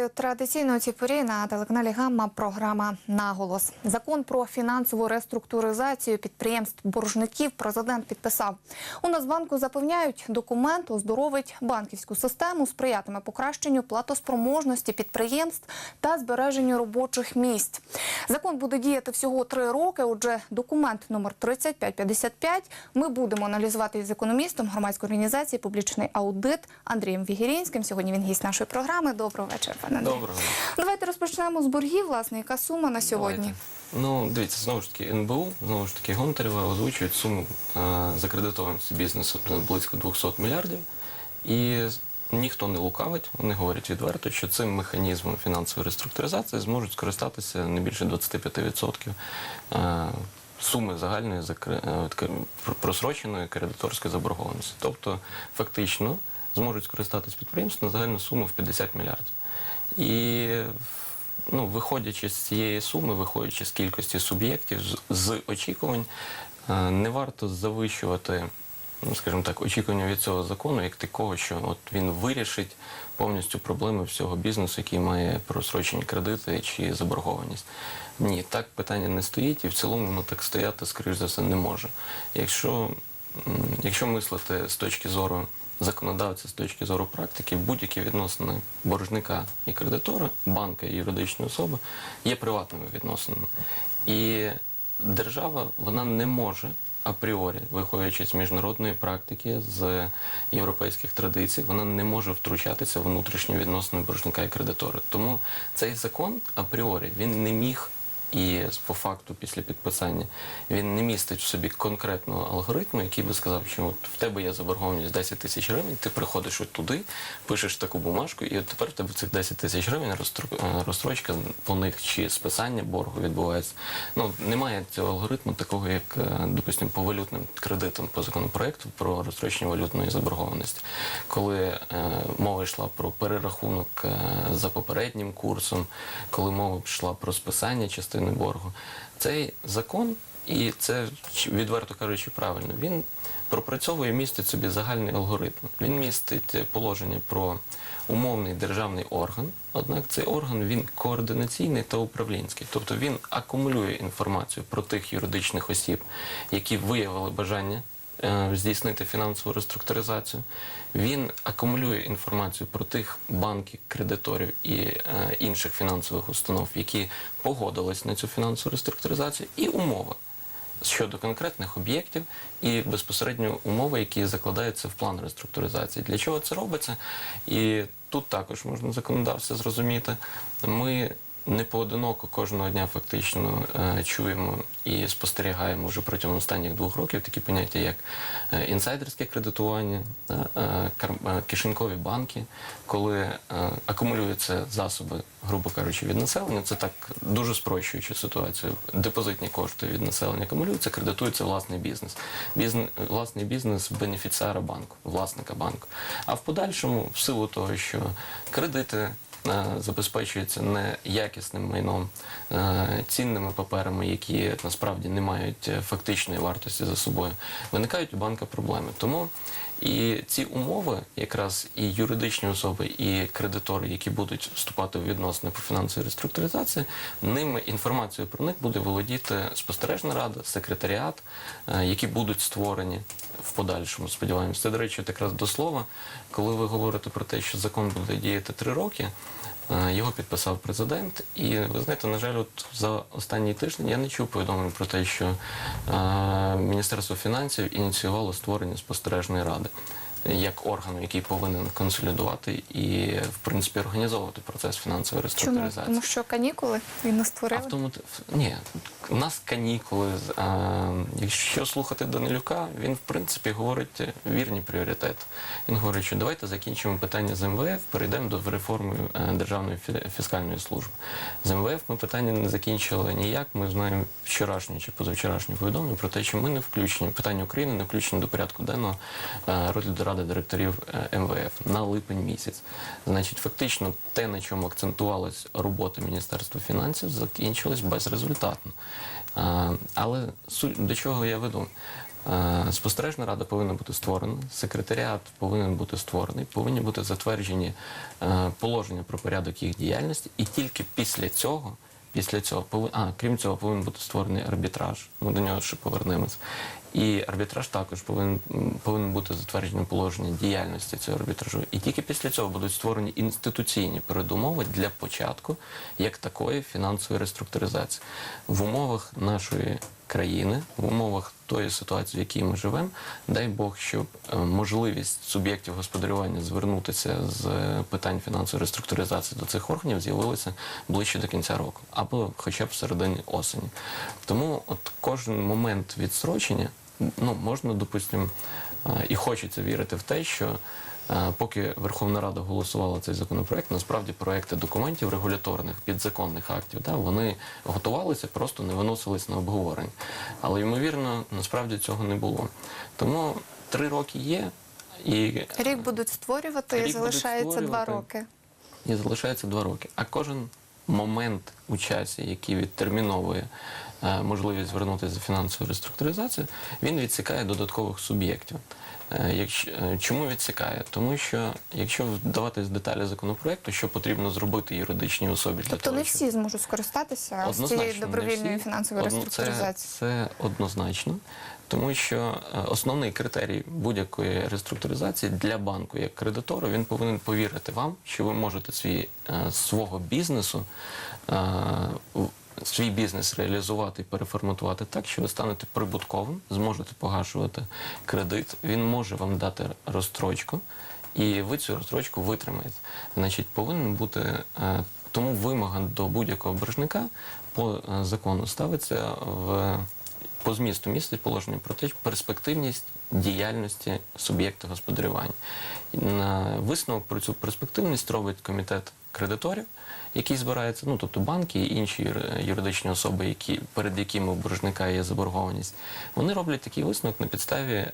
Вітаю традиційно у цій порі на телеканалі Гамма. Програма Наголос. Закон про фінансову реструктуризацію підприємств боржників президент підписав. У Нацбанку запевняють, документ оздоровить банківську систему, сприятиме покращенню платоспроможності підприємств та збереженню робочих місць. Закон буде діяти всього три роки. Отже, документ номер 3555 ми будемо аналізувати з економістом громадської організації Публічний аудит Андрієм Вігірінським. Сьогодні він гість нашої програми. Доброго вечора, Андрій. Доброго. Давайте розпочнемо з боргів. Власне, яка сума на сьогодні? Давайте. Ну, дивіться, знову ж таки, НБУ, знову ж таки, Гонтарєва озвучують суму е, закредитованості бізнесу близько 200 мільярдів. І ніхто не лукавить, вони говорять відверто, що цим механізмом фінансової реструктуризації зможуть скористатися не більше 25% е, суми загальної е, просроченої кредиторської заборгованості. Тобто, фактично, зможуть скористатись підприємство на загальну суму в 50 мільярдів. І ну, виходячи з цієї суми, виходячи з кількості суб'єктів, з, очікувань, е, не варто завищувати, ну, скажімо так, очікування від цього закону, як такого, що от він вирішить повністю проблеми всього бізнесу, який має просрочені кредити чи заборгованість. Ні, так питання не стоїть, і в цілому воно так стояти, скоріш за все, не може. Якщо, якщо мислити з точки зору законодавця з точки зору практики, будь-які відносини боржника і кредитора, банка і юридичної особи є приватними відносинами. І держава вона не може апріорі, виходячи з міжнародної практики, з європейських традицій, вона не може втручатися в внутрішні відносини боржника і кредитора. Тому цей закон апріорі він не міг і по факту після підписання він не містить в собі конкретного алгоритму, який би сказав, що от в тебе є заборгованість 10 тисяч гривень, ти приходиш от туди, пишеш таку бумажку, і от тепер в тебе цих 10 тисяч гривень е, розстрочка по них чи списання боргу відбувається. Ну немає цього алгоритму такого, як, е, допустимо, по валютним кредитам по законопроекту про розстрочення валютної заборгованості, коли е, мова йшла про перерахунок е, за попереднім курсом, коли мова йшла про списання частини боргу. Цей закон, і це відверто кажучи правильно, він пропрацьовує містить собі загальний алгоритм. Він містить положення про умовний державний орган. Однак цей орган він координаційний та управлінський, тобто він акумулює інформацію про тих юридичних осіб, які виявили бажання здійснити фінансову реструктуризацію. Він акумулює інформацію про тих банків, кредиторів і е, інших фінансових установ, які погодились на цю фінансову реструктуризацію, і умови щодо конкретних об'єктів і безпосередньо умови, які закладаються в план реструктуризації. Для чого це робиться? І тут також можна законодавця зрозуміти. Ми не поодиноко кожного дня фактично е, чуємо і спостерігаємо вже протягом останніх двох років такі поняття, як е, інсайдерське кредитування, е, кишенькові банки, коли акумулюються засоби, грубо кажучи, від населення. Це так дуже спрощуючи ситуацію. Депозитні кошти від населення акумулюються, кредитується власний бізнес. Бізнес власний бізнес бенефіціара банку, власника банку. А в подальшому, в силу того, що кредити е, не неякісним майном, е, цінними паперами, які насправді не мають е, фактичної вартості за собою, виникають у банка проблеми. Тому і ці умови, якраз і юридичні особи, і кредитори, які будуть вступати в відносини по фінансовій реструктуризації, ними інформацію про них буде володіти спостережна рада, секретаріат, е, які будуть створені в подальшому. Сподіваємося, це до речі, якраз до слова, коли ви говорите про те, що закон буде діяти три роки. Е, Його підписав президент, і ви знаєте, на жаль, от за останній тиждень я не чув повідомлень про те, що е, Міністерство фінансів ініціювало створення спостережної ради як органу, який повинен консолідувати і, в принципі, організовувати процес фінансової Чому? реструктуризації. Тому що канікули він не А створили. в тому ні, у нас канікули. А, якщо слухати Данилюка, він в принципі говорить вірні пріоритети. Він говорить, що давайте закінчимо питання з МВФ, перейдемо до реформи е, Державної фіскальної служби. З МВФ ми питання не закінчили ніяк. Ми знаємо вчорашнє чи позавчорашнє повідомлення про те, що ми не включені, питання України не включені до порядку денного е, розгляду Ради директорів е, МВФ на липень місяць. Значить, фактично те, на чому акцентувалась робота Міністерства фінансів, закінчилось безрезультатно. Але до чого я веду? Е, Спостережна рада повинна бути створена, секретаріат повинен бути створений, повинні бути затверджені е, положення про порядок їх діяльності, і тільки після цього, після цього а, крім цього, повинен бути створений арбітраж. Ми до нього ще повернемось. І арбітраж також повинен, повинен бути затверджене положення діяльності цього арбітражу. І тільки після цього будуть створені інституційні передумови для початку як такої фінансової реструктуризації в умовах нашої країни, в умовах тої ситуації, в якій ми живемо. Дай Бог, щоб е, можливість суб'єктів господарювання звернутися з е, питань фінансової реструктуризації до цих органів з'явилася ближче до кінця року, або хоча б в середині осені. Тому от кожен момент відстрочення, ну можна, допустимо, і хочеться вірити в те, що е, поки Верховна Рада голосувала цей законопроект, насправді проекти документів регуляторних підзаконних актів, да, вони готувалися, просто не виносились на обговорення. Але ймовірно, насправді цього не було. Тому три роки є, і Рік будуть створювати і Рік будуть залишається два роки. і залишається два роки. А кожен момент у часі, який відтерміновує е, можливість звернутися за фінансову реструктуризацію, він відсікає додаткових суб'єктів. Е, е, Чому відсікає? Тому що якщо вдаватись в деталі законопроекту, що потрібно зробити юридичній особі для Тобто того, не всі зможуть скористатися з добровільної всі. Одно- реструктуризації. Це, це однозначно, тому що е, основний критерій будь-якої реструктуризації для банку як кредитору він повинен повірити вам, що ви можете свій е, свого бізнесу. Свій бізнес реалізувати і переформатувати так, що ви станете прибутковим, зможете погашувати кредит. Він може вам дати розстрочку, і ви цю розстрочку витримаєте. Значить, повинен бути е, тому вимога до будь-якого боржника по е, закону ставиться в по змісту містить положення про те, що перспективність діяльності суб'єкта господарювання. Висновок про цю перспективність робить комітет кредиторів, які збираються, ну тобто банки і інші юридичні особи, які перед якими у боржника є заборгованість. Вони роблять такий висновок на підставі е,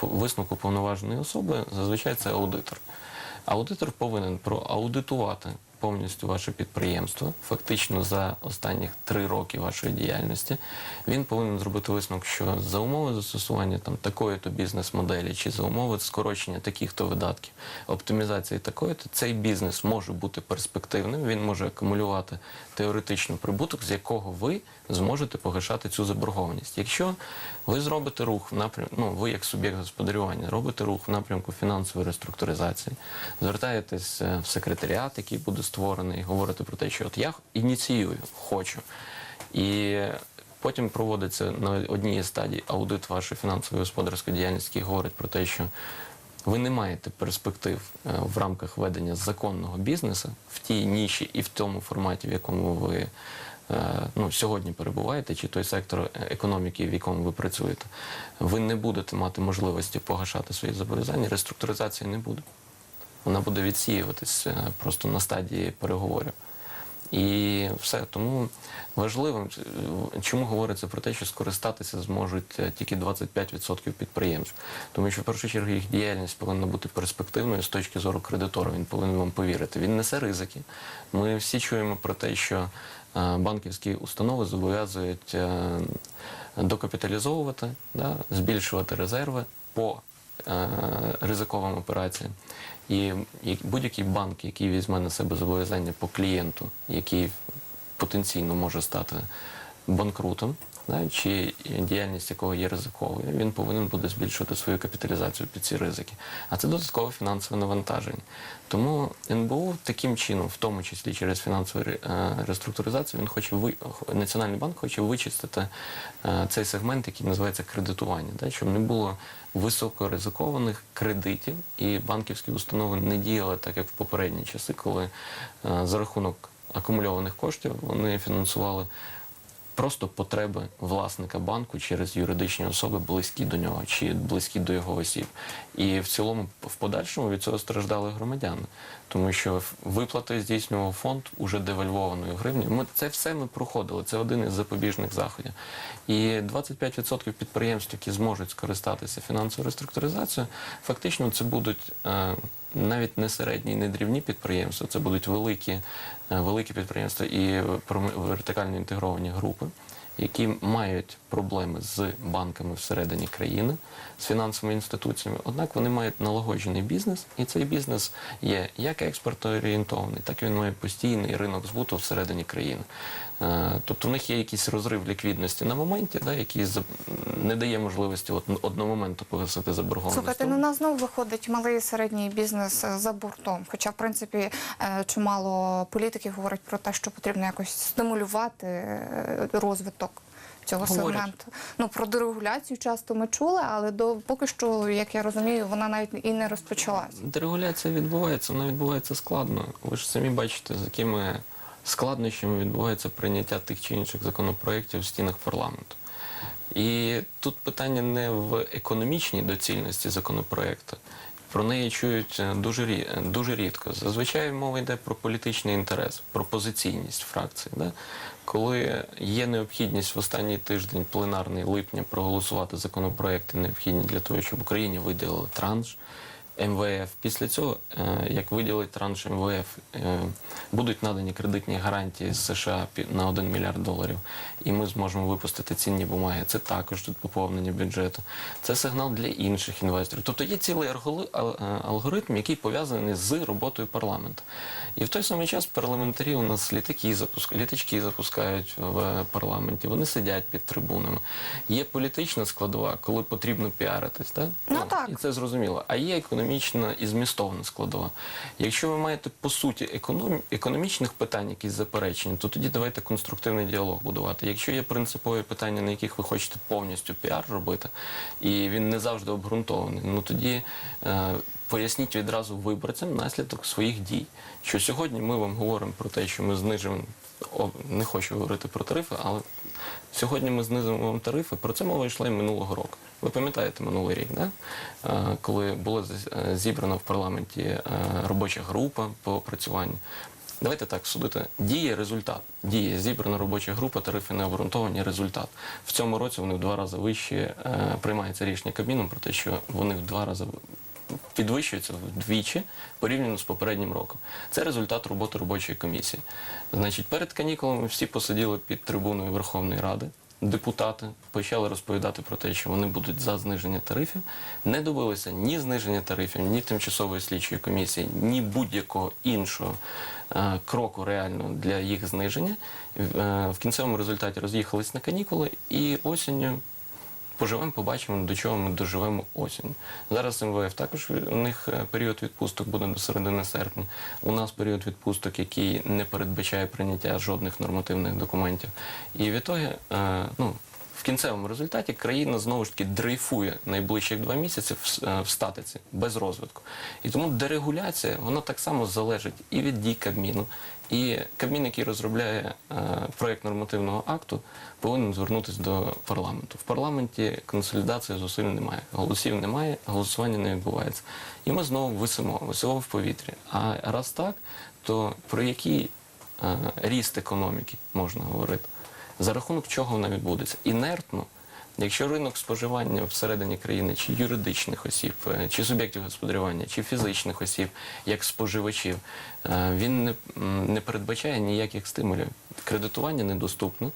висновку повноваженої особи. Зазвичай це аудитор. Аудитор повинен проаудитувати повністю ваше підприємство, фактично за останніх три роки вашої діяльності. Він повинен зробити висновок, що за умови застосування там такої-то бізнес-моделі чи за умови скорочення таких-то видатків, оптимізації такої-то, цей бізнес може бути перспективним, він може акумулювати теоретичний прибуток, з якого ви зможете погашати цю заборгованість. Якщо ви зробите рух в напрямку, ну ви як суб'єкт господарювання, робите рух в напрямку фінансової реструктуризації, звертаєтесь е, в секретаріат, який буде створений, говорите про те, що от я ініціюю, хочу. І потім проводиться на одній із стадій аудит вашої фінансової господарської діяльності, який говорить про те, що ви не маєте перспектив е, в рамках ведення законного бізнесу в тій ніші і в тому форматі, в якому ви е, ну, сьогодні перебуваєте, чи той сектор е, економіки, в якому ви працюєте, ви не будете мати можливості погашати свої зобов'язання, реструктуризації не буде. Вона буде відсіюватись е, просто на стадії переговорів. І все тому важливим, чому говориться про те, що скористатися зможуть е, тільки 25% підприємств, тому що в першу чергу їх діяльність повинна бути перспективною з точки зору кредитора. Він повинен вам повірити. Він несе ризики. Ми всі чуємо про те, що е, банківські установи зобов'язують докапіталізовувати, да, збільшувати резерви по ризиковим операціям. І будь-який банк, який візьме на себе зобов'язання по клієнту, який потенційно може стати банкрутом, чи діяльність якого є ризиковою, він повинен буде збільшувати свою капіталізацію під ці ризики. А це додаткове фінансове навантаження. Тому НБУ таким чином, в тому числі через фінансову е, реструктуризацію, він хоче ви Національний банк хоче вичистити е, цей сегмент, який називається кредитування, да, щоб не було високоризикованих кредитів, і банківські установи не діяли так, як в попередні часи, коли е, за рахунок акумульованих коштів вони фінансували просто потреби власника банку через юридичні особи, близькі до нього чи близькі до його осіб. І в цілому, в подальшому від цього страждали громадяни, тому що виплати здійснював фонд уже девальвованою гривні. Ми це все ми проходили. Це один із запобіжних заходів. І 25% підприємств, які зможуть скористатися фінансовою реструктуризацією, фактично це будуть. е, навіть не середні, не дрібні підприємства, це будуть великі, е, великі підприємства і вертикально інтегровані групи, які мають проблеми з банками всередині країни, з фінансовими інституціями. Однак вони мають налагоджений бізнес, і цей бізнес є як експортоорієнтований, так і він має постійний ринок збуту всередині країни. Е, Тобто в них є якийсь розрив ліквідності на моменті, да, який не дає можливості от одномоментно погасити заборгованість. Слухайте, ну нас знову виходить малий і середній бізнес е, за бортом. Хоча, в принципі, е, чимало політиків говорять про те, що потрібно якось стимулювати розвиток цього Говорять. сегменту. Ну про дерегуляцію часто ми чули, але до поки що, як я розумію, вона навіть і не розпочалась. Дерегуляція відбувається, вона відбувається складно. Ви ж самі бачите, з якими складнощами відбувається прийняття тих чи інших законопроєктів в стінах парламенту. І тут питання не в економічній доцільності законопроекту. Про неї чують е, дуже, дуже рідко. Зазвичай мова йде про політичний інтерес, про позиційність фракції. Да? Коли є необхідність в останній тиждень пленарний липня проголосувати законопроекти, необхідні для того, щоб Україні виділили транш. МВФ. Після цього, е, як виділить транш МВФ, е, будуть надані кредитні гарантії з США на 1 мільярд доларів, і ми зможемо випустити цінні бумаги. Це також тут поповнення бюджету. Це сигнал для інших інвесторів. Тобто є цілий е, алгоритм, який пов'язаний з роботою парламенту. І в той самий час парламентарі у нас літаки запускають, літачки запускають в парламенті. Вони сидять під трибунами. Є політична складова, коли потрібно піаритись. Да? Ну, так. І це зрозуміло. А є економічна і змістовна складова. Якщо ви маєте по суті економ... економічних питань, якісь заперечення, то тоді давайте конструктивний діалог будувати. Якщо є принципові питання, на яких ви хочете повністю піар робити, і він не завжди обґрунтований, ну тоді е, поясніть відразу виборцям наслідок своїх дій. Що сьогодні ми вам говоримо про те, що ми знижимо. Не хочу говорити про тарифи, але сьогодні ми знизимо вам тарифи. Про це мова йшла і минулого року. Ви пам'ятаєте минулий рік, да? Коли була е, зібрана в парламенті е, робоча група по опрацюванню. Давайте так судити. Діє результат. Діє зібрана робоча група, тарифи не обґрунтовані, результат. В цьому році вони в два рази вище е, приймається рішення Кабміном про те, що вони в два рази підвищується вдвічі порівняно з попереднім роком. Це результат роботи робочої комісії. Значить, перед канікулами всі посиділи під трибуною Верховної Ради. Депутати почали розповідати про те, що вони будуть за зниження тарифів, не добилися ні зниження тарифів, ні тимчасової слідчої комісії, ні будь-якого іншого е, кроку реального для їх зниження. Е, в кінцевому результаті роз'їхались на канікули і осінню Поживемо, побачимо, до чого ми доживемо осінь. Зараз МВФ також у них е, період відпусток буде до середини серпня. У нас період відпусток, який не передбачає прийняття жодних нормативних документів. І відтоді, е, ну, в кінцевому результаті країна знову ж таки дрейфує найближчих два місяці в, е, в статиці без розвитку. І тому дерегуляція вона так само залежить і від дій Кабміну. І Кабмін, який розробляє е, проєкт нормативного акту, повинен звернутися до парламенту. В парламенті консолідації зусиль немає, голосів немає, голосування не відбувається. І ми знову висимо, висимо в повітрі. А раз так, то про який е, ріст економіки можна говорити? За рахунок чого вона відбудеться? Інертно. Якщо ринок споживання всередині країни чи юридичних осіб, е, чи суб'єктів господарювання, чи фізичних осіб, як споживачів, він не, не передбачає ніяких стимулів. Кредитування недоступно,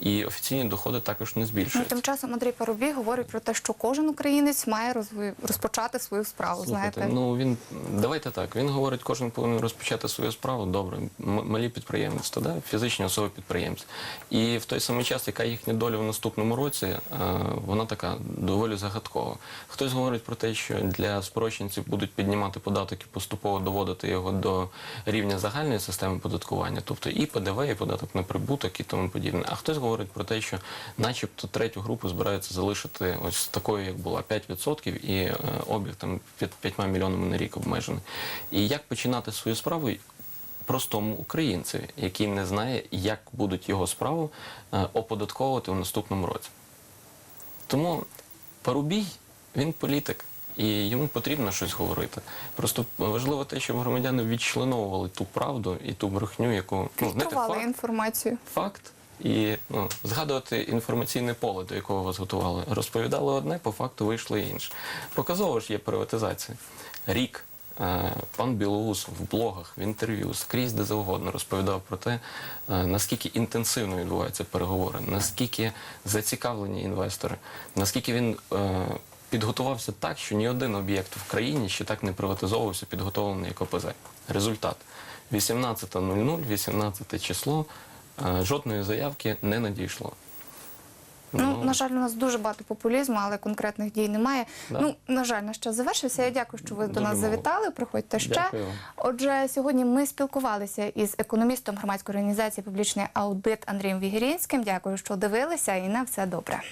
і офіційні доходи також не Ну, збільшуються. тим часом Андрій Парубій говорить про те, що кожен українець має розпочати свою справу. Слухайте, знаєте, ну він давайте так. Він говорить, кожен повинен розпочати свою справу. Добре, малі підприємства, да? фізичні особи підприємці. І в той самий час, яка їхня доля в наступному році, е, вона така доволі загадкова. Хтось говорить про те, що для спрощенців будуть піднімати податок і поступово доводити його до рівня загальної системи податкування, тобто і ПДВ, і податок на прибуток, і тому подібне. А хтось говорить про те, що, начебто, третю групу збираються залишити ось такою, як була 5%, і е, обіг там 5 мільйонами на рік обмежений. І як починати свою справу? Простому українцеві, який не знає, як будуть його справу е, оподатковувати у наступному році. Тому Парубій, він політик, і йому потрібно щось говорити. Просто важливо те, щоб громадяни відчленовували ту правду і ту брехню, яку ну, фільтрували факт, інформацію. факт. І ну, згадувати інформаційне поле, до якого вас готували. Розповідали одне, по факту вийшло інше. Показово ж є приватизація. Рік Е, Пан Білоус в блогах, в інтерв'ю, скрізь де завгодно розповідав про те, е, наскільки інтенсивно відбуваються переговори, наскільки зацікавлені інвестори, наскільки він е, підготувався так, що ні один об'єкт в країні ще так не приватизовувався, підготовлений як ОПЗ. Результат 18.00, 18 число, е, жодної заявки не надійшло. Ну, на жаль, у нас дуже багато популізму, але конкретних дій немає. Да. Ну, на жаль, наш час завершився. Я дякую, що ви до нас мало. завітали. Приходьте ще. Дякую. Отже, сьогодні ми спілкувалися із економістом громадської організації Публічний аудит Андрієм Вігірінським. Дякую, що дивилися, і на все добре.